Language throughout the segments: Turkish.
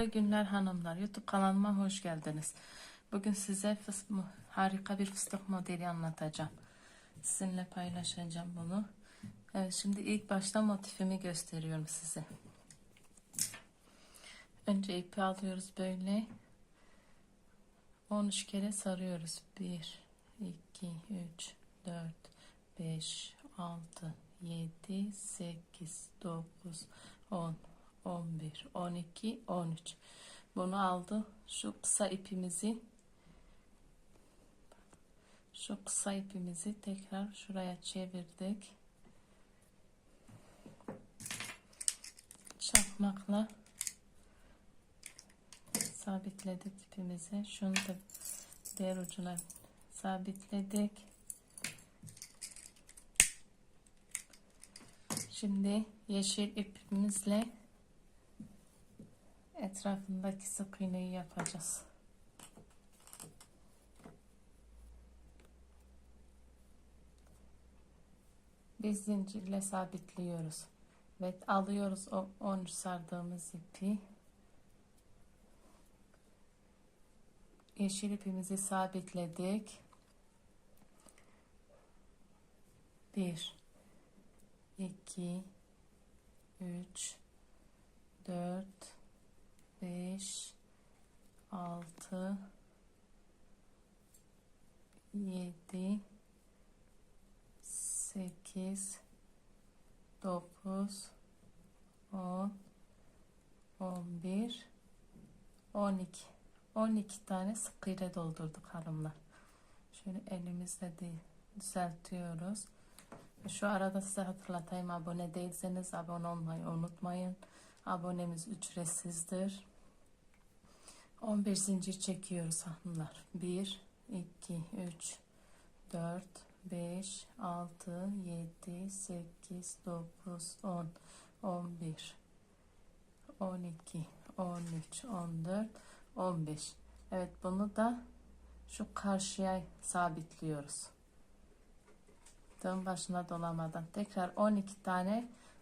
İyi günler hanımlar. YouTube kanalıma hoş geldiniz. Bugün size fıs- harika bir fıstık modeli anlatacağım. Sizinle paylaşacağım bunu. Evet, şimdi ilk başta motifimi gösteriyorum size. Önce ipi alıyoruz böyle. 13 kere sarıyoruz. 1, 2, 3, 4, 5, 6, 7, 8, 9, 10, 11, 12, 13. Bunu aldı. Şu kısa ipimizi şu kısa ipimizi tekrar şuraya çevirdik. Çakmakla sabitledik ipimizi. Şunu da diğer ucuna sabitledik. Şimdi yeşil ipimizle etrafındaki sık iğneyi yapacağız. Biz zincirle sabitliyoruz ve alıyoruz o 13 sardığımız ipi. Yeşil ipimizi sabitledik. 1 2 3 4 5 6 7 8 9 10 11 12 12 tane sık iğne doldurduk hanımlar. Şöyle elimizle düzeltiyoruz. Şu arada size hatırlatayım abone değilseniz abone olmayı unutmayın. Abonemiz ücretsizdir. 11 zincir çekiyoruz hanımlar. 1, 2, 3, 4, 5, 6, 7, 8, 9, 10, 11, 12, 13, 14, 15. Evet bunu da şu karşıya sabitliyoruz. Tığın başına dolamadan tekrar 12 tane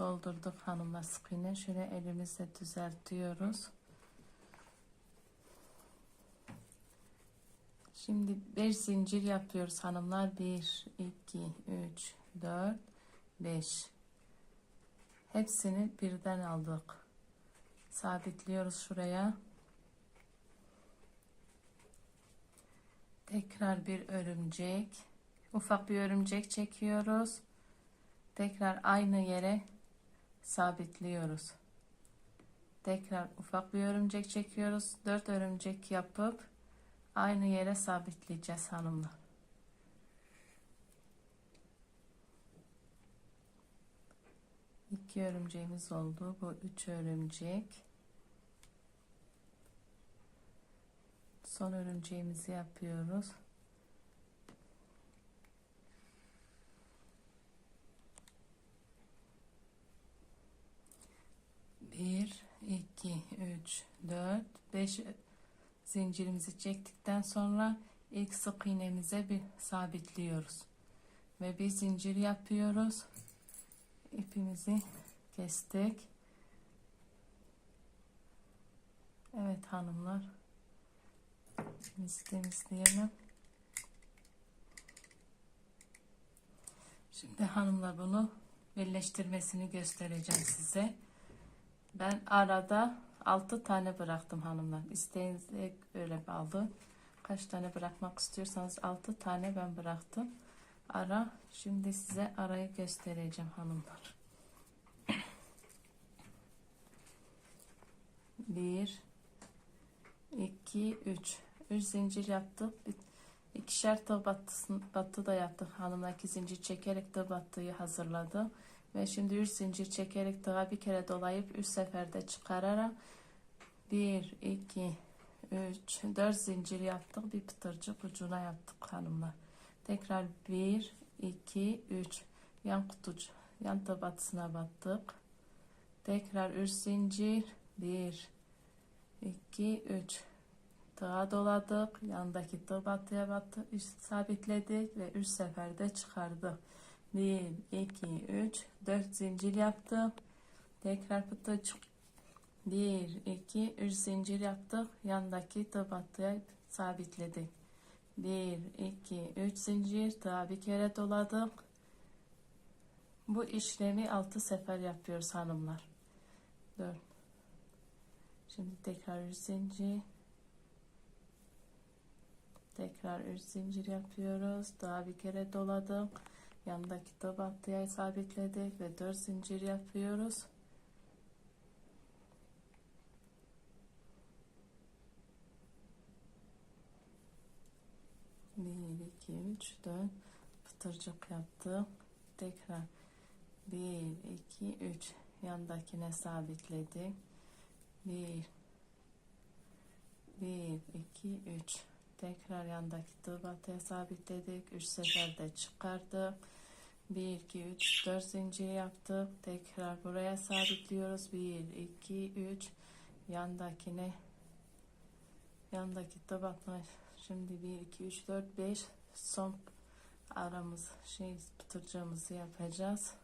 doldurduk hanımlar sık iğne. Şöyle elimizle düzeltiyoruz. Şimdi 5 zincir yapıyoruz hanımlar. 1, 2, 3, 4, 5. Hepsini birden aldık. Sabitliyoruz şuraya. Tekrar bir örümcek. Ufak bir örümcek çekiyoruz. Tekrar aynı yere sabitliyoruz. Tekrar ufak bir örümcek çekiyoruz. 4 örümcek yapıp aynı yere sabitleyeceğiz hanımlar. İki örümceğimiz oldu. Bu üç örümcek. Son örümceğimizi yapıyoruz. Bir, iki, üç, dört, beş zincirimizi çektikten sonra ilk sık iğnemize bir sabitliyoruz. Ve bir zincir yapıyoruz. İpimizi kestik. Evet hanımlar temizleyelim. Şimdi hanımlar bunu birleştirmesini göstereceğim size ben arada 6 tane bıraktım hanımlar. İsteğinize öyle bağlı. Kaç tane bırakmak istiyorsanız 6 tane ben bıraktım. Ara. Şimdi size arayı göstereceğim hanımlar. 1 2 3 3 zincir yaptık. İkişer tığ battı, battı da yaptık hanımlar. 2 zincir çekerek tığ battıyı hazırladım. Ve şimdi 3 zincir çekerek tığa bir kere dolayıp 3 seferde çıkararak 1, 2, 3 4 zincir yaptık. Bir pıtırcık ucuna yaptık hanımlar. Tekrar 1 2 3 yan kutucu yan tabatısına battık. Tekrar 3 zincir. 1 2 3 tığa doladık. Yandaki tığ battıya battı üç sabitledik ve 3 seferde çıkardık 1 2 3 4 zincir yaptık. Tekrar pıtırcık 1 2 3 zincir yaptık. Yandaki tığ battıya sabitledik. 1 2 3 zincir. Daha bir kere doladık. Bu işlemi 6 sefer yapıyoruz hanımlar. 4 şimdi tekrar 3 zincir. Tekrar 3 zincir yapıyoruz. Daha bir kere doladık yandaki tığ battıya sabitledik ve 4 zincir yapıyoruz Bir, iki, üç, dört. Pıtırcık yaptık. Tekrar bir, iki, üç. Yandakine sabitledik. Bir, bir, iki, üç. Tekrar yandaki tığ batıya sabitledik. Üç seferde çıkardık. Bir, iki, üç, dört zincir yaptık. Tekrar buraya sabitliyoruz. Bir, iki, üç. Yandakine yandaki tığ batına Şimdi 1, 2, 3, 4, 5 son aramız şey pıtırcığımızı yapacağız.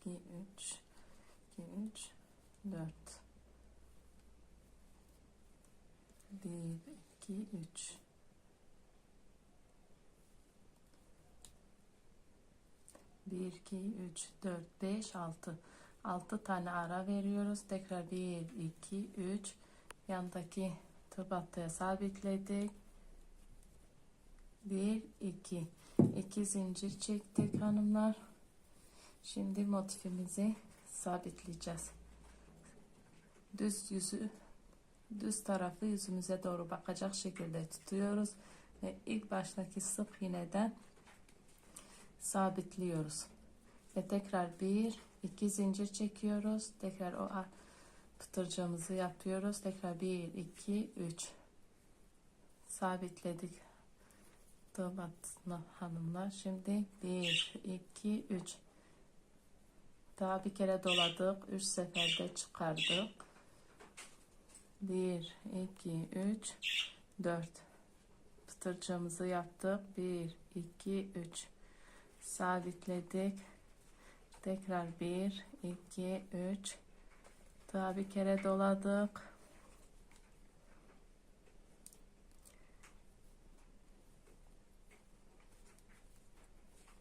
İki, üç, iki, üç, dört. Bir, iki, üç. Bir, iki, üç, dört, beş, altı. Altı tane ara veriyoruz. Tekrar bir, iki, üç. Yandaki tıbattıya sabitledik. Bir, iki. İki zincir çektik hanımlar. Şimdi motifimizi sabitleyeceğiz. Düz yüzü düz tarafı yüzümüze doğru bakacak şekilde tutuyoruz ve ilk baştaki sık iğneden sabitliyoruz. Ve tekrar bir iki zincir çekiyoruz. Tekrar o pıtırcığımızı yapıyoruz. Tekrar bir iki üç. Sabitledik. Tıbatına hanımlar şimdi bir iki üç daha bir kere doladık üç seferde çıkardık bir iki üç dört pıtırcığımızı yaptık bir iki üç sabitledik. Tekrar 1, 2, 3. Daha bir kere doladık.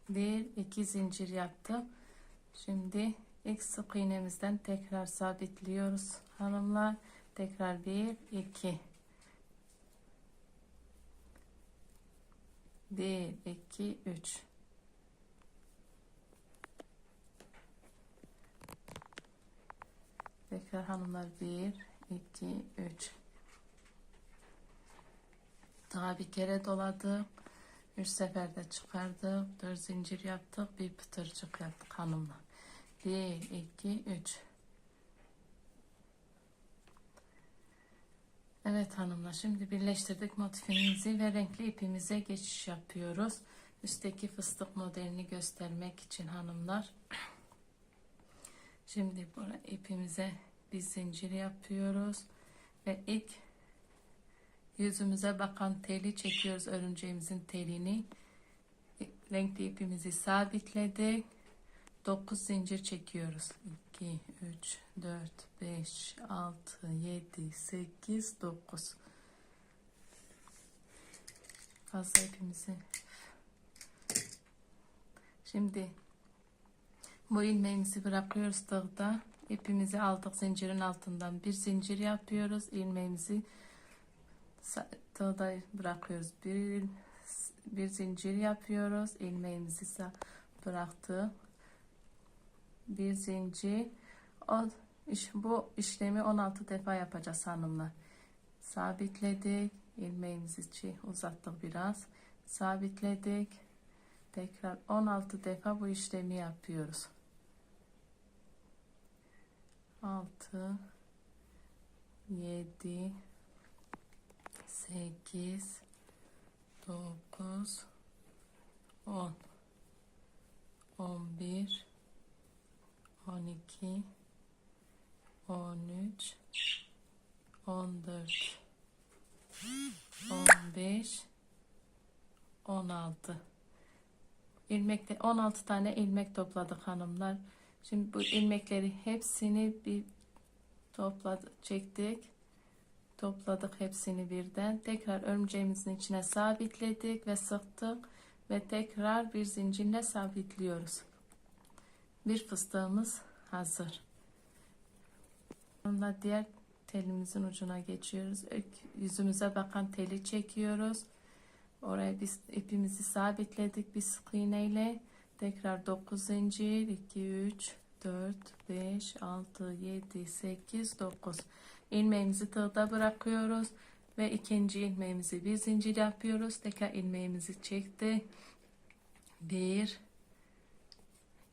Bir, iki zincir yaptım. Şimdi ilk sık iğnemizden tekrar sabitliyoruz hanımlar. Tekrar bir, iki. Bir, iki, üç. Tekrar hanımlar 1, 2, 3. Daha bir kere doladık. 3 seferde çıkardık. 4 zincir yaptık. Bir pıtırcık yaptık hanımlar. 1, 2, 3. Evet hanımlar şimdi birleştirdik motifimizi ve renkli ipimize geçiş yapıyoruz. Üstteki fıstık modelini göstermek için hanımlar. Şimdi buraya ipimize bir zincir yapıyoruz ve ilk yüzümüze bakan teli çekiyoruz örümceğimizin telini renkli ipimizi sabitledik 9 zincir çekiyoruz 2 3 4 5 6 7 8 9 fazla ipimizi şimdi bu ilmeğimizi bırakıyoruz tığda. İpimizi aldık zincirin altından bir zincir yapıyoruz. ilmeğimizi tığda bırakıyoruz. Bir, bir zincir yapıyoruz. ilmeğimizi bıraktık. Bir zincir. Bu işlemi 16 defa yapacağız hanımlar. Sabitledik. ilmeğimizi uzattık biraz. Sabitledik Tekrar 16 defa bu işlemi yapıyoruz. 6 7 8 9 10 11 12 13 14 15 16 ilmekte 16 tane ilmek topladık hanımlar. Şimdi bu ilmekleri hepsini bir topladık, çektik. Topladık hepsini birden. Tekrar örümceğimizin içine sabitledik ve sıktık ve tekrar bir zincirle sabitliyoruz. Bir fıstığımız hazır. Sonra diğer telimizin ucuna geçiyoruz. Yüzümüze bakan teli çekiyoruz. Oraya biz ipimizi sabitledik bir sık iğneyle. Tekrar 9 zincir 2 3 4 5 6 7 8 9 ilmeğimizi tığda bırakıyoruz ve ikinci ilmeğimizi bir zincir yapıyoruz. Tekrar ilmeğimizi çekti. 1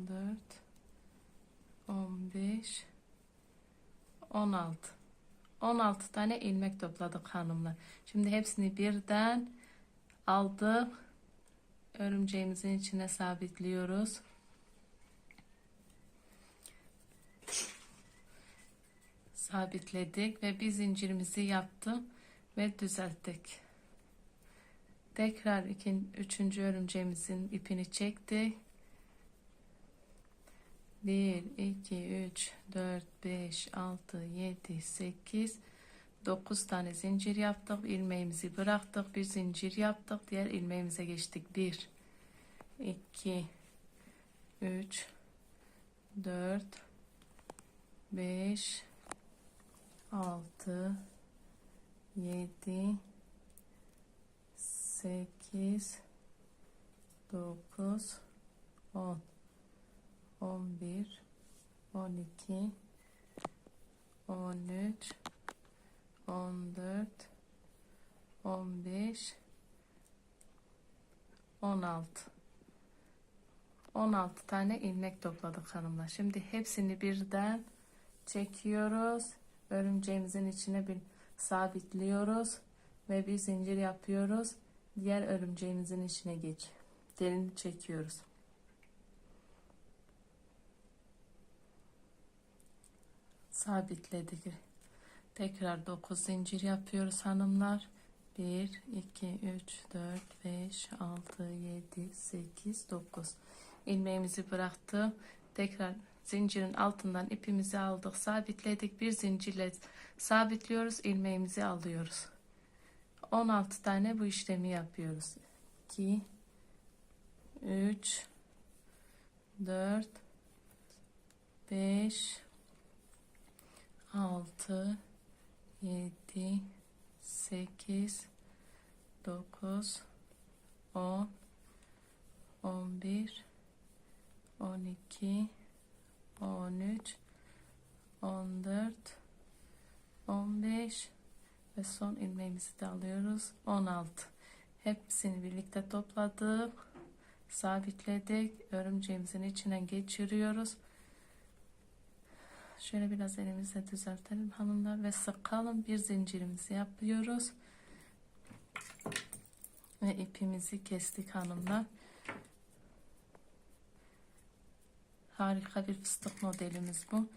14 15 16 16 tane ilmek topladık hanımlar. Şimdi hepsini birden aldık. Örümceğimizin içine sabitliyoruz. Sabitledik ve bir zincirimizi yaptım ve düzelttik. Tekrar ikin, üçüncü örümceğimizin ipini çektik. 1, 2, 3, 4, 5, 6, 7, 8, 9 tane zincir yaptık. ilmeğimizi bıraktık. Bir zincir yaptık. Diğer ilmeğimize geçtik. 1, 2, 3, 4, 5, 6, 7, 8, 9, 10, 11, 12, 13, 14, 15, 16. 16 tane ilmek topladık hanımlar. Şimdi hepsini birden çekiyoruz. Örümceğimizin içine bir sabitliyoruz ve bir zincir yapıyoruz. Diğer örümceğimizin içine geç. Derini çekiyoruz. Sabitledik. Tekrar 9 zincir yapıyoruz hanımlar. 1, 2, 3, 4, 5, 6, 7, 8, 9. ilmeğimizi bıraktım. Tekrar zincirin altından ipimizi aldık. Sabitledik. Bir zincirle sabitliyoruz. ilmeğimizi alıyoruz. 16 tane bu işlemi yapıyoruz. 2, 3, 4, 5, 6, 7, 8, 9, 10, 11, 12, 13, 14, 15 ve son ilmeğimizi de alıyoruz. 16. Hepsini birlikte topladık. Sabitledik. Örümceğimizin içine geçiriyoruz. Şöyle biraz elimizle düzeltelim hanımlar ve sıkalım. Bir zincirimizi yapıyoruz. Ve ipimizi kestik hanımlar. Harika bir fıstık modelimiz bu.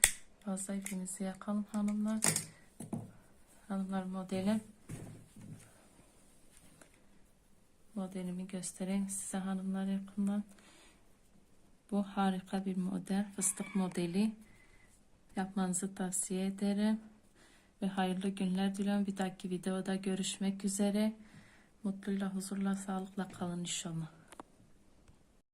Fazla ipimizi yakalım hanımlar. Hanımlar modelim. Modelimi göstereyim size hanımlar yakından. Bu harika bir model. Fıstık modeli. Yapmanızı tavsiye ederim. Ve hayırlı günler diliyorum. Bir dahaki videoda görüşmek üzere. Mutluyla, huzurla, sağlıkla kalın inşallah.